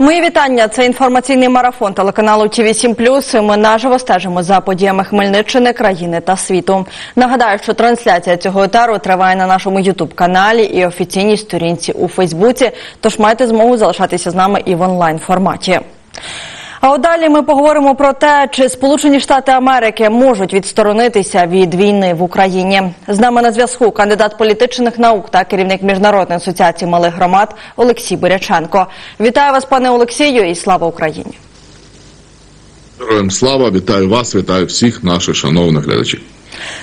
Мої вітання. Це інформаційний марафон телеканалу ТІВІ 7 Ми наживо стежимо за подіями Хмельниччини, країни та світу. Нагадаю, що трансляція цього етару триває на нашому Ютуб каналі і офіційній сторінці у Фейсбуці. Тож маєте змогу залишатися з нами і в онлайн форматі. А от далі ми поговоримо про те, чи Сполучені Штати Америки можуть відсторонитися від війни в Україні. З нами на зв'язку кандидат політичних наук та керівник міжнародної асоціації малих громад Олексій Буряченко. Вітаю вас, пане Олексію, і слава Україні. Героям слава, вітаю вас, вітаю всіх наших шановних глядачів.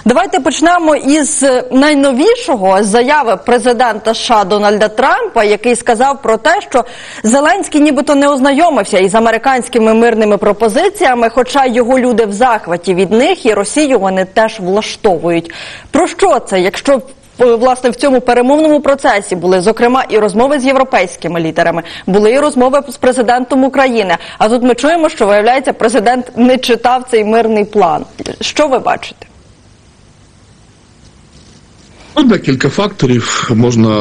Давайте почнемо із найновішого заяви президента США Дональда Трампа, який сказав про те, що Зеленський нібито не ознайомився із американськими мирними пропозиціями, хоча його люди в захваті від них і Росію вони теж влаштовують. Про що це, якщо е, Власне, в цьому перемовному процесі були зокрема і розмови з європейськими лідерами, були і розмови з президентом України. А тут ми чуємо, що виявляється, президент не читав цей мирний план. Що ви бачите? Ну, декілька факторів можна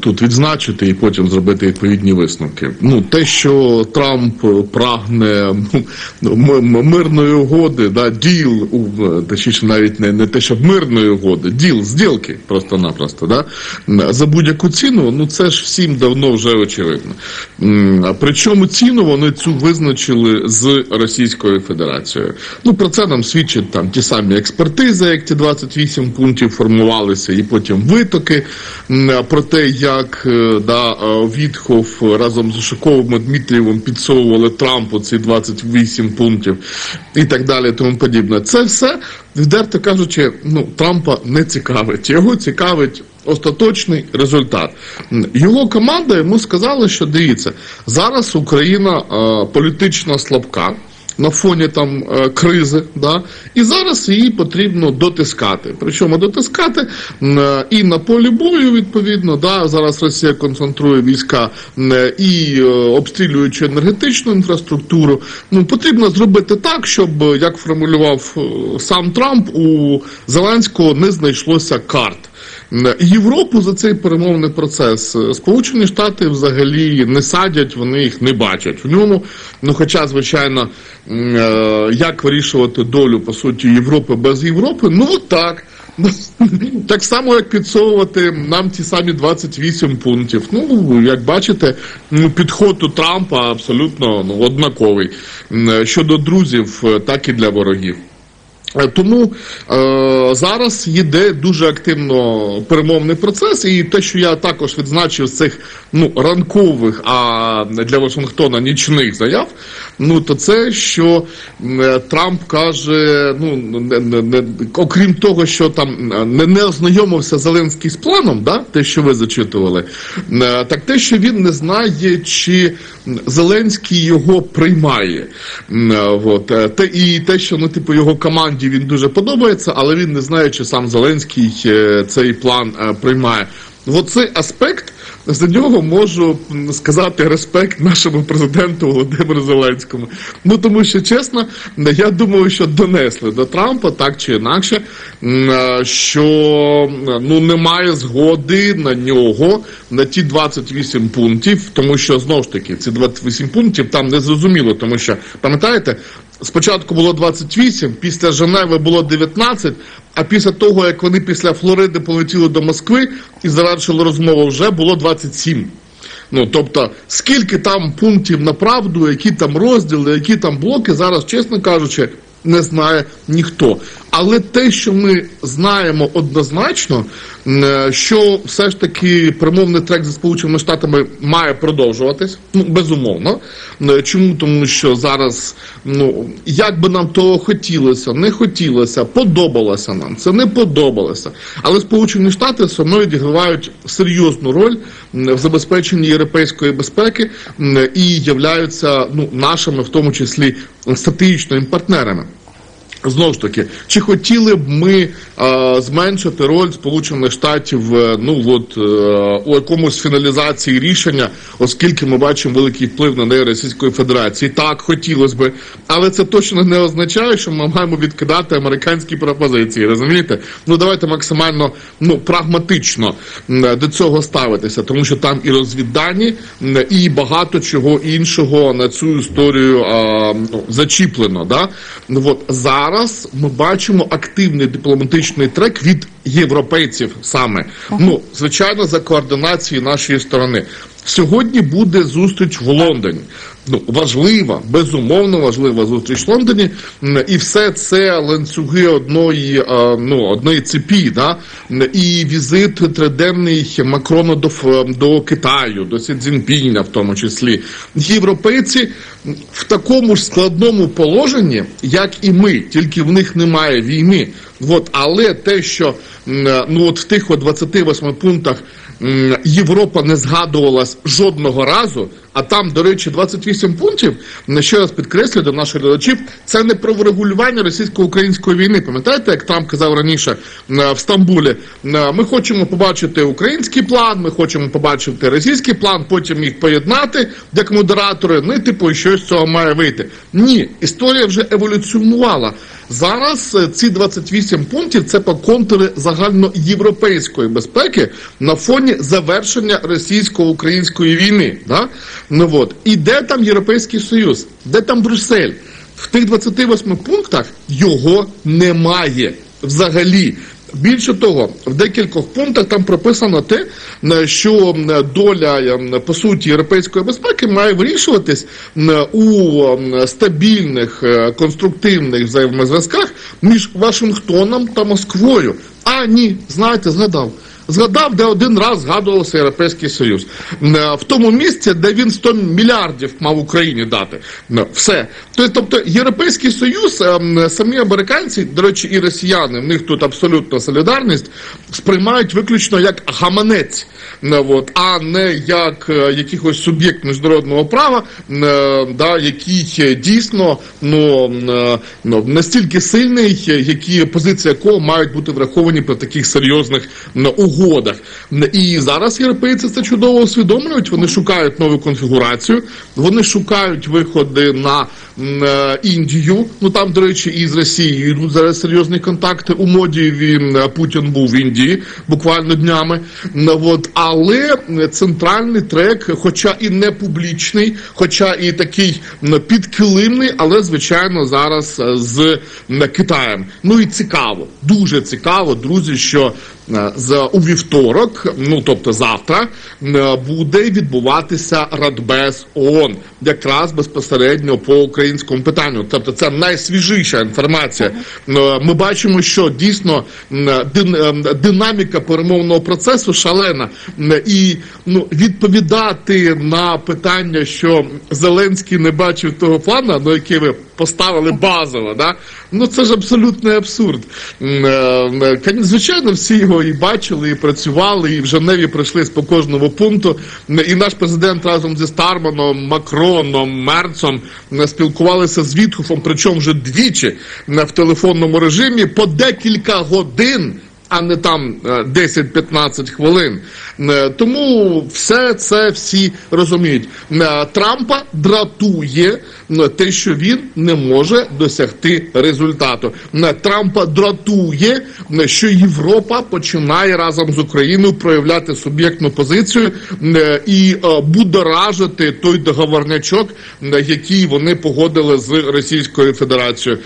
тут відзначити і потім зробити відповідні висновки. Ну, те, що Трамп прагне ну, м- мирної угоди, да, діл, у- точніше, навіть не, не те, щоб мирної угоди, діл, зділки, просто-напросто, да, за будь-яку ціну, ну це ж всім давно вже очевидно. Причому ціну вони цю визначили з Російською Федерацією. Ну, про це нам свідчать там ті самі експертизи, як ті 28 пунктів формувалися, і потім витоки про те, як е, да, е, Вітхов разом з Ушаковим Дмитрієвим підсовували Трампу ці 28 пунктів і так далі, тому подібне. Це все, відверто кажучи, ну, Трампа не цікавить. Його цікавить остаточний результат. Його команда йому сказала, що дивіться, зараз Україна е, політично слабка на фоні там е, кризи, да, і зараз її потрібно дотискати. Причому дотискати е, і на полі бою, відповідно, да, зараз Росія концентрує війська е, і обстрілюючи енергетичну інфраструктуру. Ну потрібно зробити так, щоб як формулював сам Трамп, у Зеленського не знайшлося карт. М, Європу за цей перемовний процес е, Сполучені Штати взагалі не садять, вони їх не бачать в ньому. Ну, хоча, звичайно, е, як вирішувати долю по суті Європи без Європи, ну так. Так само, як підсовувати нам ті самі 28 пунктів. Ну, як бачите, підход у Трампа абсолютно ну, однаковий. Щодо друзів, е, так і для ворогів. Е, Тому е, зараз йде дуже активно перемовний процес, і те, що я також відзначив з цих ну ранкових, а для Вашингтона нічних заяв, ну то це, що е, Трамп каже, ну не, не, не, окрім того, що там е, не, не ознайомився Зеленський з планом, да, те, що ви зачитували, е, так те, що він не знає, чи Зеленський його приймає. От, те, і те, що ну, типу, його команді він дуже подобається, але він не знає, чи сам Зеленський цей план приймає. Оцей аспект за нього можу сказати респект нашому президенту Володимиру Зеленському. Ну тому що чесно, я думаю, що донесли до Трампа так чи інакше, е, що ну немає згоди на нього на ті 28 пунктів, тому що знову ж таки ці 28 пунктів там не зрозуміло, тому що пам'ятаєте. Спочатку було 28, після Женеви було 19, а після того, як вони після Флориди полетіли до Москви і завершили розмову, вже було 27. Ну, тобто, скільки там пунктів на правду, які там розділи, які там блоки, зараз, чесно кажучи, не знає ніхто. Але те, що ми знаємо однозначно, е, що все ж таки перемовний трек зі Сполученими Штатами має продовжуватись, ну безумовно. Е, Чому? Тому що зараз, ну як би нам того хотілося, не хотілося, подобалося нам, це не подобалося. Але Сполучені Штати все одно відігравають серйозну роль в забезпеченні європейської безпеки і являються ну нашими, в тому числі стратегічними партнерами. Знову ж таки, чи хотіли б ми е, зменшити роль Сполучених Штатів е, ну от е, у якомусь фіналізації рішення, оскільки ми бачимо великий вплив на неї Російської Федерації? Так, хотілося б, але це точно не означає, що ми маємо відкидати американські пропозиції. Розумієте? Ну давайте максимально ну прагматично до цього ставитися, тому що там і розвіддані, і багато чого іншого на цю історію ну, зачіплено. Да? Ну, от зараз ми бачимо активний дипломатичний трек від європейців саме. Ну, звичайно, за координації нашої сторони. Сьогодні буде зустріч в Лондоні. Ну, важлива, безумовно важлива зустріч в Лондоні. І все це ланцюги одної, ну, одної цепі, да? І візит триденний Макрона до, до Китаю, до Сі Цзіньпіня в тому числі. Європейці в такому ж складному положенні, як і ми, тільки в них немає війни. От, але те, що ну, от в тих от 28 пунктах Європа не згадувалась жодного разу, а там, до речі, 28 пунктів, ще раз підкреслю до наших глядачів, це не про врегулювання російсько-української війни. Пам'ятаєте, як Трамп казав раніше в Стамбулі, ми хочемо побачити український план, ми хочемо побачити російський план, потім їх поєднати як модератори. Ну і типу, щось з цього має вийти. Ні, історія вже еволюціонувала. Зараз е, ці 28 пунктів це по контури загальноєвропейської безпеки на фоні завершення російсько-української війни. Да? Ну от і де там Європейський Союз, де там Брюссель? В тих 28 пунктах його немає взагалі. Більше того, в декількох пунктах там прописано те, що доля по суті європейської безпеки має вирішуватись у стабільних е, конструктивних взаємозв'язках між Вашингтоном та Москвою. А ні, знаєте, згадав. Згадав, де один раз згадувався Європейський Союз е, в тому місці, де він 100 мільярдів мав Україні дати. Все. Тобто Європейський Союз, ем, самі американці, до речі, і росіяни, в них тут абсолютна солідарність, сприймають виключно як гаманець, а не як е, якийсь суб'єкт міжнародного права, е, який е, дійсно ну, е, ну, настільки сильний, е, які позиції якого мають бути враховані при таких серйозних м, угодах. І зараз європейці це чудово усвідомлюють. Вони шукають нову конфігурацію, вони шукають виходи на Індію. Ну там, до речі, і з Росією йдуть зараз серйозні контакти. У моді він е, Путін був в Індії буквально днями. Ну, От, але е, центральний трек, хоча і не публічний, хоча і такий підкилимний, але звичайно зараз е, з Китаєм. Ну і цікаво, дуже цікаво, друзі, що е, за у вівторок, ну тобто завтра, е, буде відбуватися Радбез ООН, якраз безпосередньо по українському питанню. Тобто, це найсвіжіша інформація. Е, Ми бачимо, що дійсно м, дин- е, динаміка перемовного процесу шалена, і ну відповідати на питання, що Зеленський не бачив того плану, на який ви поставили базово, да? ну це ж абсолютний абсурд. Е, е, Звичайно, всі його і бачили, і працювали, і в Женеві пройшлись по кожному пункту. І наш президент разом зі Старманом, Макроном, Мерцом спілкувалися з Вітхофом, причому вже двічі в телефонному режимі по декілька годин. А не там е, 10-15 хвилин. Е, Тому все це всі розуміють. Е, Трампа дратує е, те, що він не може досягти результату. Трампа дратує, що Європа починає разом з Україною проявляти суб'єктну позицію і будоражити той договорнячок, який вони погодили з Російською Федерацією.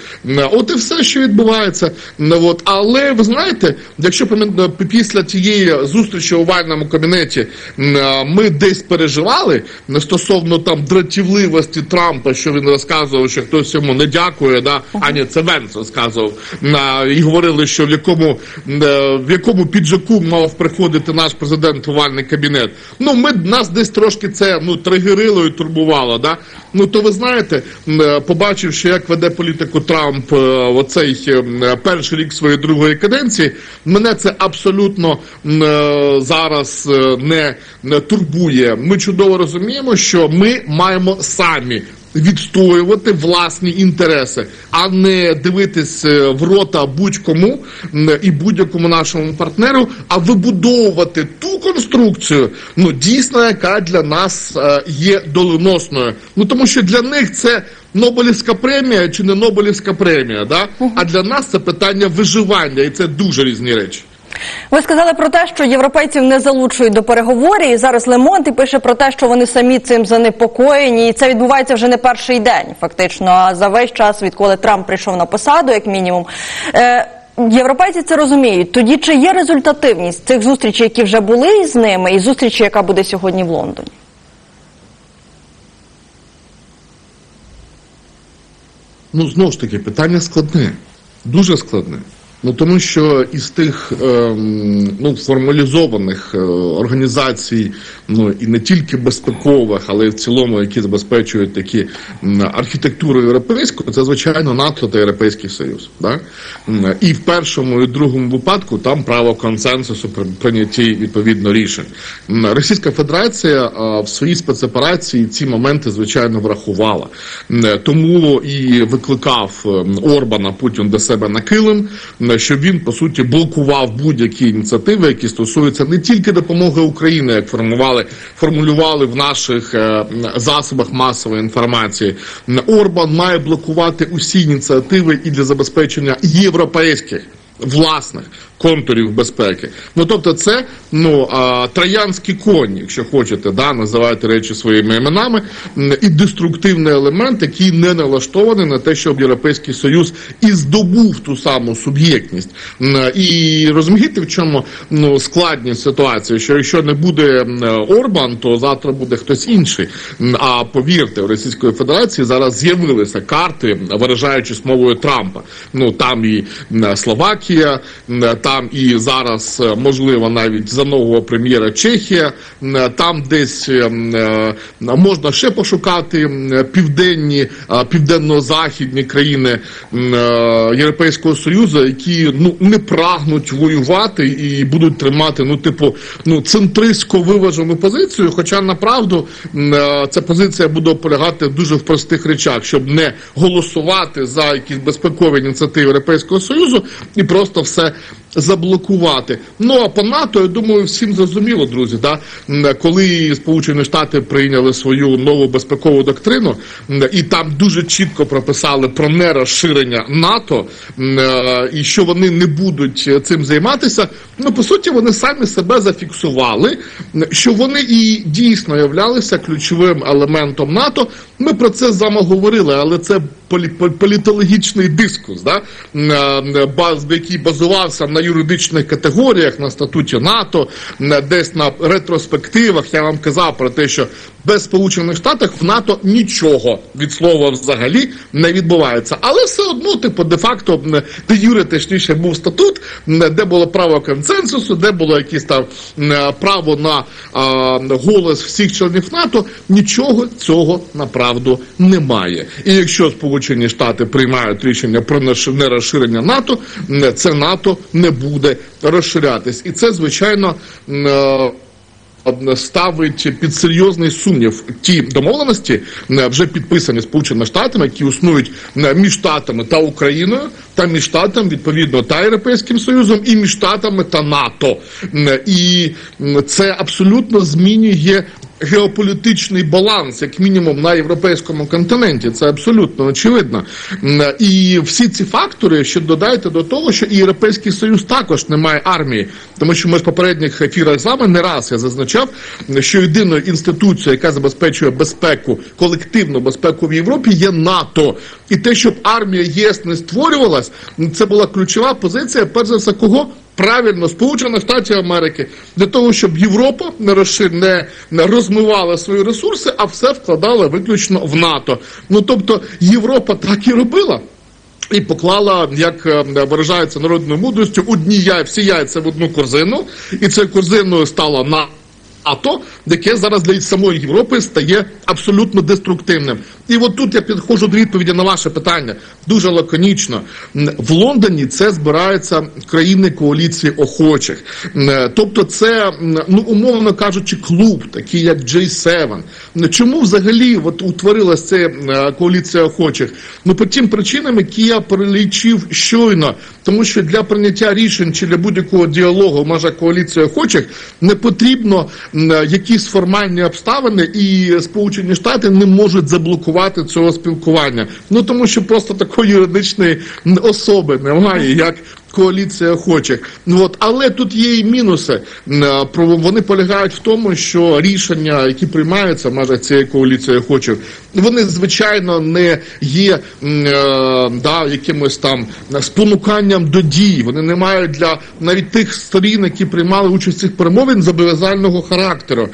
От і все, що відбувається. От. Але ви знаєте, якщо після тієї зустрічі у овальному кабінеті ми десь переживали стосовно там дратівливості Трампа, що він розказував, що хтось йому не дякує, да? а ні, це Венс розказував. І говорили, що в якому, е, в якому піджаку мав приходити наш президент в овальний кабінет. Ну, ми нас десь трошки це ну, тригерило і турбувало. Да? Ну то ви знаєте, е, побачивши, як веде політику Трамп в оцей е, перший рік своєї другої каденції, мене це абсолютно е, зараз е, не турбує. Ми чудово розуміємо, що ми маємо самі відстоювати власні інтереси, а не дивитись е, в рота будь-кому і будь-якому нашому партнеру, а вибудовувати ту конструкцію, ну дійсно, яка для нас е, є доленосною. Ну тому що для них це Нобелівська премія чи не Нобелівська премія, да? а для нас це питання виживання, і це дуже різні речі. Ви сказали про те, що європейців не залучують до переговорів. І зараз Лемонт пише про те, що вони самі цим занепокоєні, і це відбувається вже не перший день, фактично. А за весь час, відколи Трамп прийшов на посаду, як мінімум. Е, Європейці це розуміють. Тоді чи є результативність цих зустрічей, які вже були з ними, і зустрічі, яка буде сьогодні в Лондоні? Ну, знову ж таки, питання складне, дуже складне. Ну тому що із тих ем, ну, формалізованих е, організацій, ну і не тільки безпекових, але й в цілому, які забезпечують такі м, архітектуру європейську, це звичайно НАТО та Європейський Союз. Да? І в першому і другому випадку там право консенсусу при прийнятті відповідно рішень. Російська Федерація а, в своїй спецоперації ці моменти звичайно врахувала. Тому і викликав Орбана Путін до себе на килим, м, щоб він по суті блокував будь-які ініціативи, які стосуються не тільки допомоги Україні, як формували формулювали в наших е, засобах масової інформації. Орбан має блокувати усі ініціативи і для забезпечення європейських власних контурів безпеки. Ну тобто, це ну а, троянський конь, якщо хочете, да, називайте речі своїми іменами, і деструктивний елемент, який не налаштований на те, щоб Європейський Союз і здобув ту саму суб'єктність. І розумієте, в чому ну складність ситуації, що якщо не буде Орбан, то завтра буде хтось інший. А повірте, в Російської Федерації зараз з'явилися карти, виражаючись мовою Трампа. Ну там і м, Словакія, там і зараз е, можливо навіть за нового прем'єра Чехія. Там десь е, е, можна ще пошукати південні, південно-західні країни Європейського Союзу, які ну не прагнуть воювати і будуть тримати ну, типу, ну центристсько виважену позицію. Хоча направду ця позиція буде полягати дуже в простих речах, щоб не голосувати за якісь безпекові ініціативи Європейського Союзу і просто все заблокувати. Ну а по НАТО, я думаю, всім зрозуміло, друзі, да? Коли Сполучені Штати прийняли свою нову безпекову доктрину, і там дуже чітко прописали про нерозширення НАТО, е, і що вони не будуть е, цим займатися. Ну по суті, вони самі себе зафіксували, що вони і дійсно являлися ключовим елементом НАТО. Ми про це з вами говорили, але це полі- пол- політологічний дискус, да? е, який базувався на юридичних категоріях, на статуті НАТО, на- десь на ретроспективах. Я вам казав про те, що без Сполучених Штатів в НАТО нічого від слова взагалі не відбувається. Але все одно, типу, де-факто, де юре точніше був статут, де було право консенсусу, де було якесь там право на а, голос всіх членів НАТО. Нічого цього направду немає. І якщо Сполучені Штати приймають рішення про наш- нерозширення НАТО, це НАТО не буде розширятись. І це, звичайно. е, ставить під серйозний сумнів ті домовленості, вже підписані Сполученими Штатами, які існують між Штатами та Україною, та між Штатами, відповідно, та Європейським Союзом, і між Штатами та НАТО. І це абсолютно змінює геополітичний баланс, як мінімум, на європейському континенті. Це абсолютно очевидно. І всі ці фактори ще додайте до того, що і Європейський Союз також не має армії, тому що ми в попередніх ефірах з вами не раз я зазначав, що єдиною інституцією, яка забезпечує безпеку, колективну безпеку в Європі, є НАТО. І те, щоб армія ЄС не створювалась, це була ключова позиція, перш за все, кого? Правильно, Сполучених Штатів Америки для того, щоб Європа не розшир... не, розмивала свої ресурси, а все вкладала виключно в НАТО. Ну тобто Європа так і робила. І поклала, як е, виражається народною мудростю, одні яй, всі яйця в одну корзину, і цією корзиною стала НАТО, яке зараз для самої Європи стає абсолютно деструктивним. І от тут я підходжу до відповіді на ваше питання дуже лаконічно. В Лондоні це збираються країни коаліції охочих. Тобто, це ну умовно кажучи, клуб, такий як J7. Чому взагалі от утворилася ця коаліція охочих? Ну по тим причинам, які я перелічив щойно, тому що для прийняття рішень чи для будь-якого діалогу може коаліція охочих не потрібно якісь формальні обставини, і Сполучені Штати не можуть заблокувати цього спілкування. Ну тому що просто такої юридичної особи немає, як коаліція охочих. Ну от, але тут є і мінуси. Е, Вони полягають в тому, що рішення, які приймаються в межах цієї коаліції охочих, вони звичайно не є е, да, якимось там спонуканням до дій. Вони не мають для навіть тих сторін, які приймали участь в цих перемовин, зобов'язального характеру.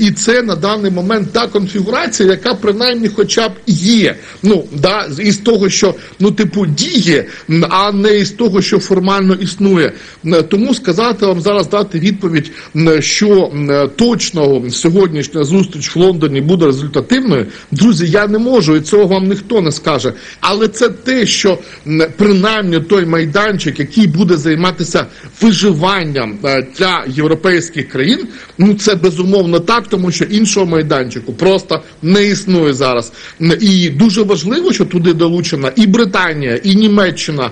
І це на даний момент та конфігурація, яка принаймні хоча б є. Ну да, із того, що ну типу діє, а не із того, що формально існує. Тому сказати вам зараз дати відповідь, що м, точно сьогоднішня зустріч в Лондоні буде результативною. Друзі, я не можу, і цього вам ніхто не скаже. Але це те, що принаймні той майданчик, який буде займатися виживанням е, для європейських країн, ну це безумовно так, тому що іншого майданчику просто не існує зараз. І дуже важливо, що туди долучена і Британія, і Німеччина,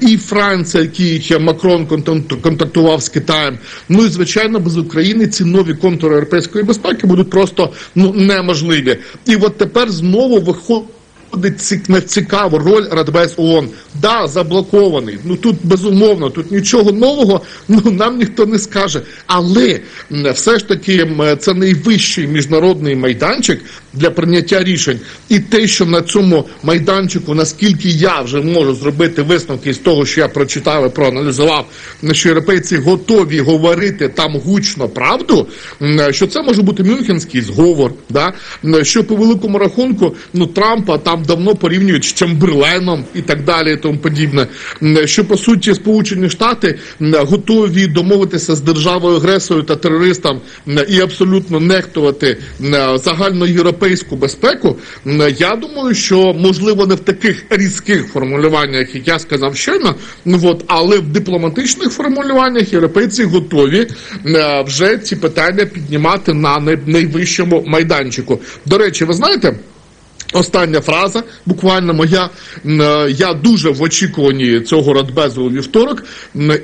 і Франція, який Макрон контан- контактував з Китаєм. Ну і звичайно, без України ці нові контури європейської безпеки будуть просто ну неможливі. І от тепер знову виходить. На цікаву роль Радбез ООН. Да, заблокований. Ну тут безумовно, тут нічого нового ну нам ніхто не скаже. Але все ж таки це найвищий міжнародний майданчик для прийняття рішень. І те, що на цьому майданчику, наскільки я вже можу зробити висновки з того, що я прочитав і проаналізував, що європейці готові говорити там гучно правду, що це може бути Мюнхенський зговор, да? що по великому рахунку ну Трампа там давно порівнюють з Чемберленом і так далі, і тому подібне. Що по суті Сполучені Штати готові домовитися з державою агресорою та терористом і абсолютно нехтувати м, загальноєвропейську безпеку. Я думаю, що можливо не в таких різких формулюваннях, як я сказав щойно, ну от, але в дипломатичних формулюваннях європейці готові вже ці питання піднімати на найвищому майданчику. До речі, ви знаєте. Остання фраза, буквально моя. Е, Я дуже в очікуванні цього радбезу у вівторок.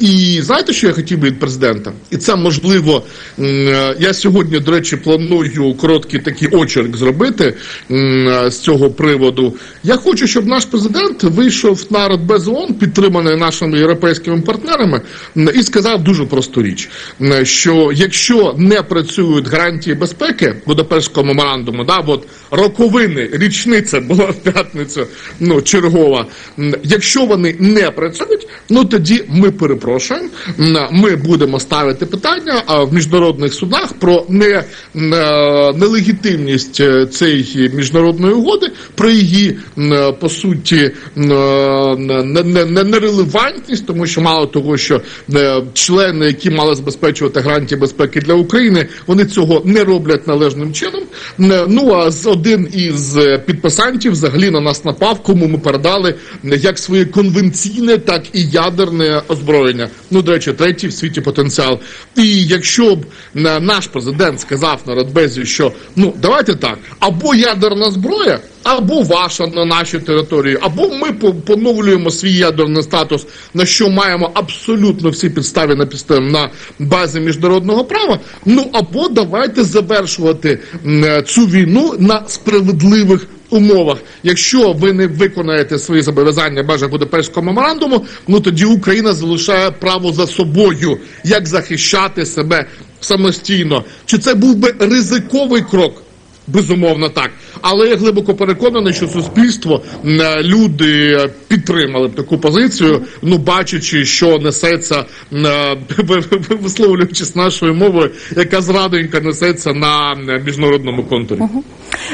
І знаєте, що я хотів би від президента? І це можливо. е, Я сьогодні, до речі, планую короткий такий очерк зробити е, з цього приводу. Я хочу, щоб наш президент вийшов на радбез ООН, підтриманий нашими європейськими партнерами, і сказав дуже просту річ: що якщо не працюють гарантії безпеки Будапештського меморандуму, да, от роковини, річниця була в п'ятницю, ну чергова. Якщо вони не працюють, ну тоді ми перепрошуємо. Ми будемо ставити питання в міжнародних судах про не, е, нелегітимність е, цієї міжнародної угоди, про її е, по суті нерелевантність, тому що мало того, що члени, які мали забезпечувати гарантії безпеки для України, вони цього не роблять належним чином. Ну а з один із підписантів взагалі на нас напав, кому ми передали як своє конвенційне, так і ядерне озброєння. Ну, до речі, третій в світі потенціал. І якщо б е, наш президент сказав на Радбезі, що ну давайте так, або ядерна зброя. Або ваша на нашій території, або ми поновлюємо свій ядерний статус, на що маємо абсолютно всі підстави на підставі на базі міжнародного права. Ну або давайте завершувати е, цю війну на справедливих умовах. Якщо ви не виконаєте свої зобов'язання в межах Будапештського меморандуму, ну тоді Україна залишає право за собою, як захищати себе самостійно. Чи це був би ризиковий крок? Безумовно, так. Але я глибоко переконаний, що суспільство, е, люди е, підтримали б таку позицію, ну бачачи, що несеться, е, висловлюючись нашою мовою, яка зрадонька несеться на міжнародному контурі.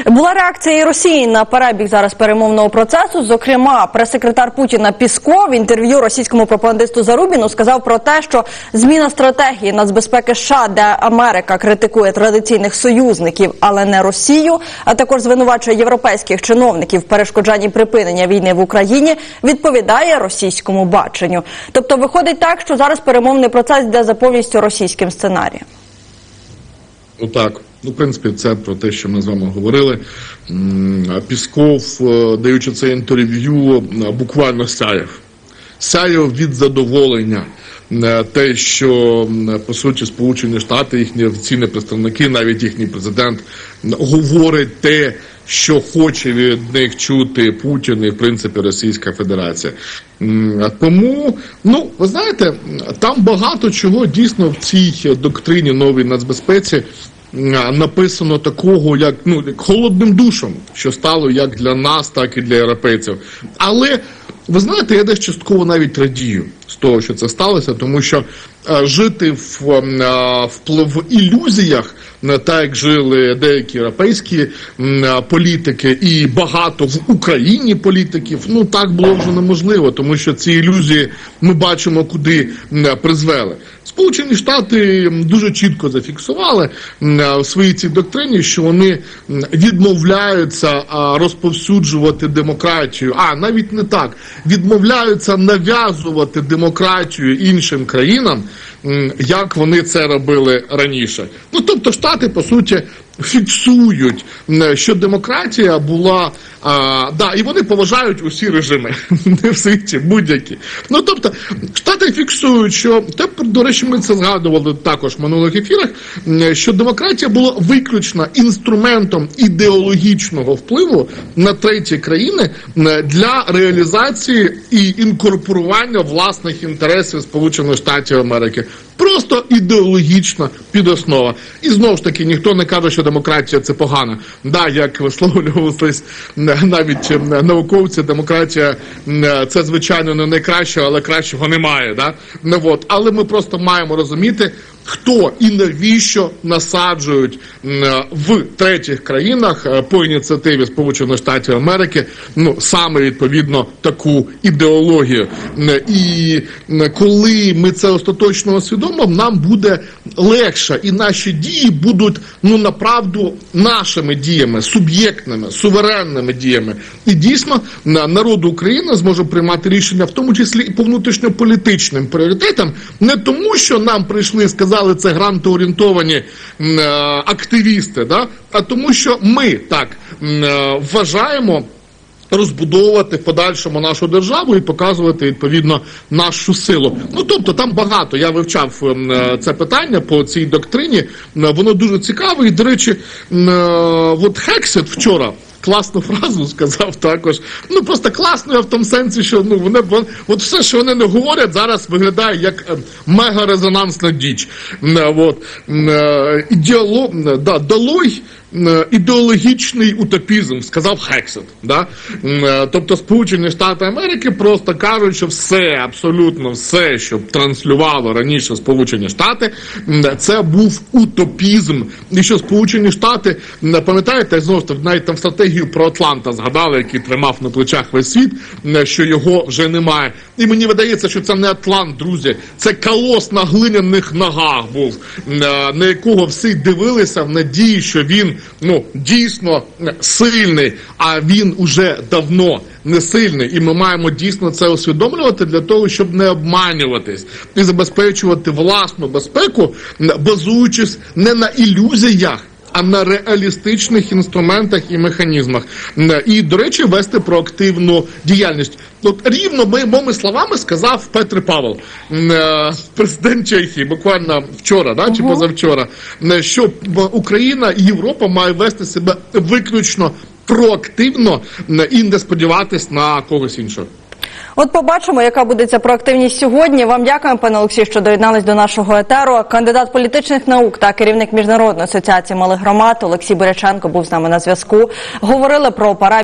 Була реакція і Росії на перебіг зараз перемовного процесу. Зокрема, прес-секретар Путіна Пісков в інтерв'ю російському пропагандисту Зарубіну сказав про те, що зміна стратегії нацбезпеки США, де Америка критикує традиційних союзників, але не Росію, а також звинувачує європейських чиновників в перешкоджанні припинення війни в Україні, відповідає російському баченню. Тобто, виходить так, що зараз перемовний процес йде за повністю російським сценарієм. Ну так. Ну, в принципі, це про те, що ми з вами говорили. Пісков, е, даючи це інтерв'ю, е, буквально сяяв. Сяяв від задоволення. Е, Те, що по суті Сполучені Штати, їхні офіційні представники, навіть їхній президент, говорить те, що хоче від них чути Путін і в принципі Російська Федерація. Тому, ну ви знаєте, там багато чого дійсно в цій доктрині новій нацбезпеці написано такого, як ну як холодним душем, що стало як для нас, так і для європейців. Але ви знаєте, я десь частково навіть радію з того, що це сталося, тому що е, жити в, е, в, в ілюзіях, не так як жили деякі європейські е, політики, і багато в Україні політиків, ну так було вже неможливо, тому що ці ілюзії ми бачимо, куди е, призвели. Сполучені Штати дуже чітко зафіксували е, в своїй цій доктрині, що вони відмовляються розповсюджувати демократію, а навіть не так, відмовляються нав'язувати демократію іншим країнам, як вони це робили раніше. Ну тобто, штати по суті фіксують, що демократія була. А, да, і вони поважають усі режими не в світі, будь-які. Ну тобто, штати фіксують, що тепер, до речі, ми це згадували також в минулих ефірах, що демократія була виключно інструментом ідеологічного впливу на треті країни для реалізації і інкорпорування власних інтересів Сполучених Штатів Америки. Просто ідеологічна підоснова. І знову ж таки ніхто не каже, що демократія це погано. Да, як висловлювалися навіть е, науковці, демократія е, це звичайно не найкраще, але кращого немає. Да? Ну, от. Але ми просто маємо розуміти. Хто і навіщо насаджують е, в третіх країнах е, по ініціативі Сполучених Штатів Америки, ну саме відповідно таку ідеологію. І коли ми це остаточно усвідомимо, нам буде легше, і наші дії будуть ну направду нашими діями, суб'єктними, суверенними діями. І дійсно на- народ України зможе приймати рішення, в тому числі і по внутрішньополітичним пріоритетам, не тому, що нам прийшли, сказали це грантоорієнтовані е, активісти, да? а тому, що ми так е, вважаємо. Розбудовувати в подальшому нашу державу і показувати відповідно нашу силу. Ну тобто там багато. Я вивчав е, це питання по цій доктрині. Воно дуже цікаве. І до речі, от Хексет вчора. Класну фразу сказав також. Ну просто класно в тому сенсі, що ну вони вон- от все, що вони не говорять, зараз виглядає як е, мега-резонансна діч. М, е, От е, да, долой ідеологічний утопізм, сказав Хексет. Да? Е, Тобто Сполучені Штати Америки просто кажуть, що все, абсолютно все, що транслювало раніше Сполучені Штати, це був утопізм. І що Сполучені Штати, пам'ятаєте, знову навіть там стратегію про Атланта згадали, який тримав на плечах весь світ, що його вже немає. І мені видається, що це не Атлант, друзі, це колос на глиняних ногах був, е, на якого всі дивилися в надії, що він ну дійсно е, сильний, а він уже давно не сильний. І ми маємо дійсно це усвідомлювати для того, щоб не обманюватись і забезпечувати власну безпеку, базуючись не на ілюзіях. А на реалістичних інструментах і механізмах, і до речі, вести проактивну діяльність. От рівно моїми словами сказав Петр Павел, е, президент Чехії, буквально вчора, да, чи позавчора, е, що Україна і Європа має вести себе виключно проактивно і не сподіватись на когось іншого. От побачимо, яка буде ця проактивність сьогодні. Вам дякуємо, пане Олексій, що доєднались до нашого етеру. Кандидат політичних наук та керівник міжнародної асоціації малих громад Олексій Береченко був з нами на зв'язку. Говорили про пара.